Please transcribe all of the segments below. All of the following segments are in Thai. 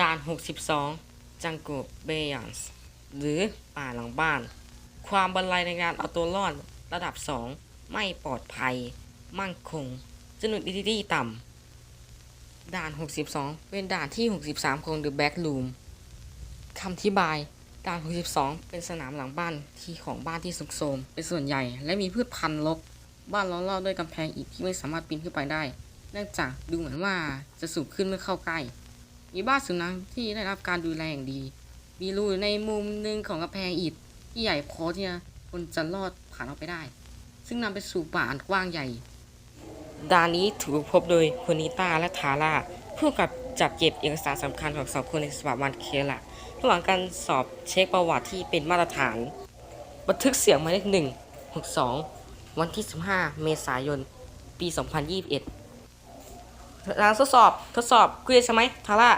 ด่าน 62 จังกูเบยันส์หรือป่าหลังบ้าน ความบันไลในการเอาตัวรอดระดับ 2 ไม่ปลอดภัย มั่งคงจำนวนดิตี้ต่ำ ด่าน 62 เป็นด่านที่ 63 ของ The Back Room คำอธิบาย ด่าน 62 เป็นสนามหลังบ้านที่ของบ้านที่สุกโทรมเป็นส่วนใหญ่ และมีพืชพันธุ์รก บ้านล้อมรอบด้วยกำแพงอิฐที่ไม่สามารถปีนขึ้นไปได้ เนื่องจากดูเหมือนว่าจะสูงขึ้นเมื่อเข้าใกล้ มีบ้านสุนัขที่ได้รับการดูแลอย่างดี มีรูในมุมหนึ่งของกำแพงอิฐที่ใหญ่พอที่จะคนจะรอดผ่านออกไปได้ ซึ่งนำไปสู่ป่าอันกว้างใหญ่ด่านนี้ถูกพบโดยคุณนิต้าและทาร่าผู้กับจับเก็บเอกสารสำคัญของสองคนในสถาบันเคละระหว่างการสอบเช็คประวัติที่เป็นมาตรฐาน บันทึกเสียงหมายเลขหนึ่งหกสองวันที่ 15 เมษายน ปี 2021 หลังทดสอบทดสอบคุยใช่ไหมทาร่า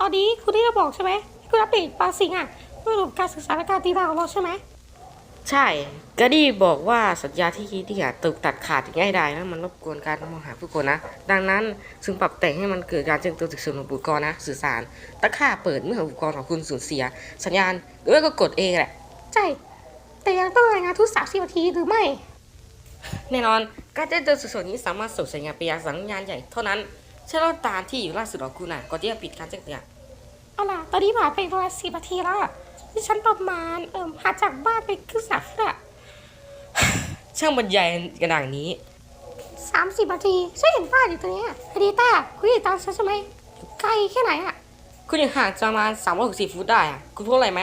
ตอนนี้คุณที่จะบอกใช่ไหมคุณอัปเดตบางสิ่งอะเพื่อระบบการศึกษาและการตีตาของเราใช่ไหมใช่กาดี้บอกว่าสัญญาที่คิดที่อาจถูกตัดขาดง่ายดายนะมันรบกวนการมองหาผู้คนนะ ดังนั้นจึงปรับแต่งให้มันเกิดการเชื่อมตัวจากส่วนของอุปกรณ์นะ สื่อสารตะค่าเปิดเมื่ออุปกรณ์ของคุณสูญเสีย สัญญาณหรือไม่ก็กดเองแหละ ใช่ แต่ยังต้องรายงานทุกสามสิบนาทีหรือไม่ แน่นอนการแจ้งเตือนสดๆนี้สามารถส่งสัญญาณไปยังสัญญาณใหญ่เท่านั้นใช้รถตามที่อยู่ล่าสุดของคุณนะก่อนที่จะปิดการแจ้งเตือนเอาล่ะ ตอนนี้ผ่านไปประมาณสิบนาทีแล้วอะที่ฉันประมาณเอิ่มหาจากบ้านไปครึ่งสัปดาห์ช่างบรรยายกระด่างนี้สามสิบนาทีฉันเห็นบ้านอยู่ตรงเนี้ยอดีต้าคุณติดตามฉันใช่ไหมอยู่ไกลแค่ไหนอะคุณอยู่ห่างจากประมาณ360ฟุตได้อะคุณพูดอะไรไหม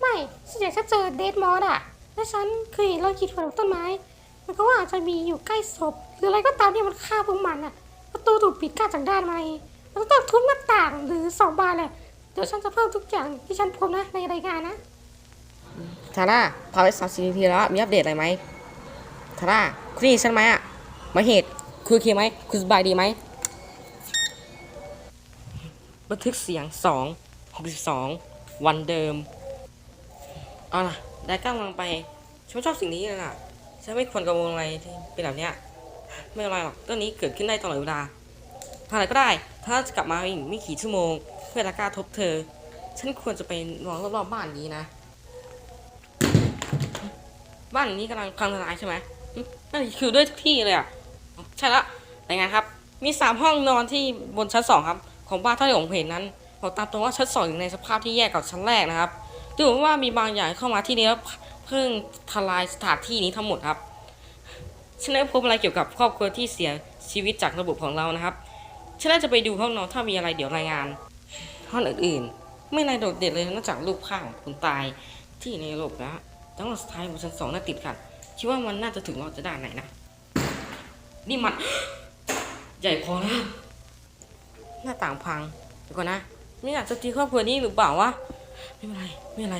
ไม่ฉันอยากจะเจอเดดมอสอะและฉันเคยเห็นรอยขีดขวนของต้นไม้ มันก็ว่าอาจจะมีอยู่ใกล้ศพหรืออะไรก็ตามที่มันฆ่าพวกมันอะประตูถูกปิดกั้นจากด้านในมันต้องทุบหน้าต่างหรือสองบานเลยเดี๋ยวฉันจะเพิ่มทุกอย่างที่ฉันพบนะในรายงานนะทาร่าพาไปสามสิบนาทีแล้วมีอัปเดตอะไรไหมทาร่าคุณได้ยินฉันไหมอะมาเหตุคุณโอเคไหมคุณสบายดีไหมบันทึกเสียงสองหกสิบสองวันเดิมเอาล่ะได้กำลังไปฉันชอบสิ่งนี้เลยน่ะ ฉันไม่ควรกังวลอะไรที่เป็นแบบเนี้ยไม่เป็นไรหรอกเรื่องนี้เกิดขึ้นได้ตลอดเวลาทำอะไรก็ได้ ถ้าจะกลับมาอีกไม่กี่ชั่วโมง เพื่อตะกร้าทบเธอ ฉันควรจะไปนอนรอบๆบ้านนี้นะ บ้านนี้กำลังพังทลายใช่ไหมนั่นคือด้วยทุกที่เลยอะ ใช่ละรายงานครับ มีสามห้องนอนที่บนชั้นสองครับ ของบ้านเท่าที่ผมเห็นนั้นบอกตามตรงว่าชั้นสองอยู่ในสภาพที่แย่กว่าชั้นแรกนะครับดูเหมือนว่ามีบางอย่างเข้ามาที่นี่แล้ว เพิ่งทลายสถานที่นี้ทั้งหมดครับฉันได้พบอะไรเกี่ยวกับครอบครัวที่เสียชีวิตจากระบบของเรานะครับฉันน่าจะไปดูห้องนอนถ้ามีอะไรเดี๋ยวรายงาน ห้องอื่นๆ ไม่นายโดดเด่นเลยนอกจากรูปภาพของคุณตายที่ในระบบนะจังหวะสุดท้ายบนชั้นสองน่าติดกันคิดว่ามันน่าจะถึงเราจะด้านไหนนะนี่มัน ใหญ่พอแล้วหน้าต่างพังเดี๋ยวก่อนนะ ไม่อยากจะตีครอบครัวนี้หรือเปล่าวะไม่เป็นไรไม่เป็นไร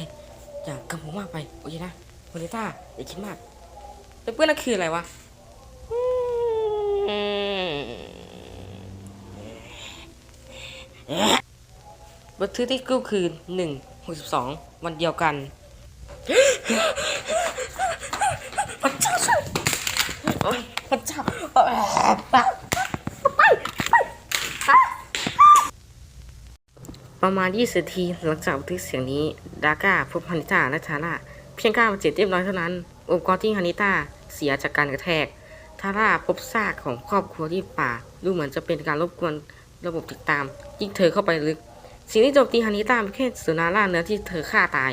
อย่ากังวลมากไปโอเคนะโมนิต้าอย่าคิดมากแต่เพื่อนนั่นคืออะไรวะบันทึกที่กู้คืนหนึ่งหกสิบสองวันเดียวกันพระเจ้าพระเจ้า ประมาณ 20นาทีหลังจากบันทึกเสียงนี้ ดาก้าพบฮานิต้าและทาร่าเพียงการบาดเจ็บเรียบร้อยเท่านั้นอุปกรณ์ที่ฮานิต้าเสียจากการกระแทกทาร่าพบซากของครอบครัวที่ป่า ดูเหมือนจะเป็นการรบกวนระบบติดตาม ยิ่งเธอเข้าไปลึก สิ่งที่โจมตีฮานิต้าเป็นแค่สุนาร่าเนื้อที่เธอฆ่าตาย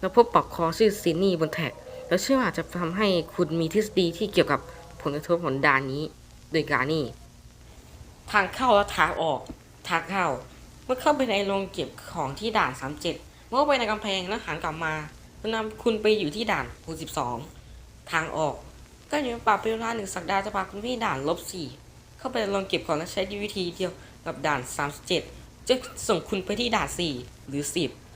แล้วพบปลอกคอชื่อซินนี่บนแท็ก แล้วเชื่อว่าจะทำให้คุณมีทฤษฎีที่เกี่ยวกับผลกระทบของดานนี้ โดยการนี่ทางเข้าและทางออก ทางเข้า เมื่อเข้าไปในโรงเก็บของที่ด่าน 37 เมื่อไปในกำแพงแล้วหันกลับมาจะนำคุณไปอยู่ที่ด่านหกสิบสองทางออก ก็อยู่ในป่าเป็นเวลาหนึ่งสัปดาห์จะพาคุณไปที่ด่านลบสี่เข้าไปในโรงเก็บของและใช้วิธีเดียวกับด่าน 37 จะส่งคุณไปที่ด่าน 4 หรือ 10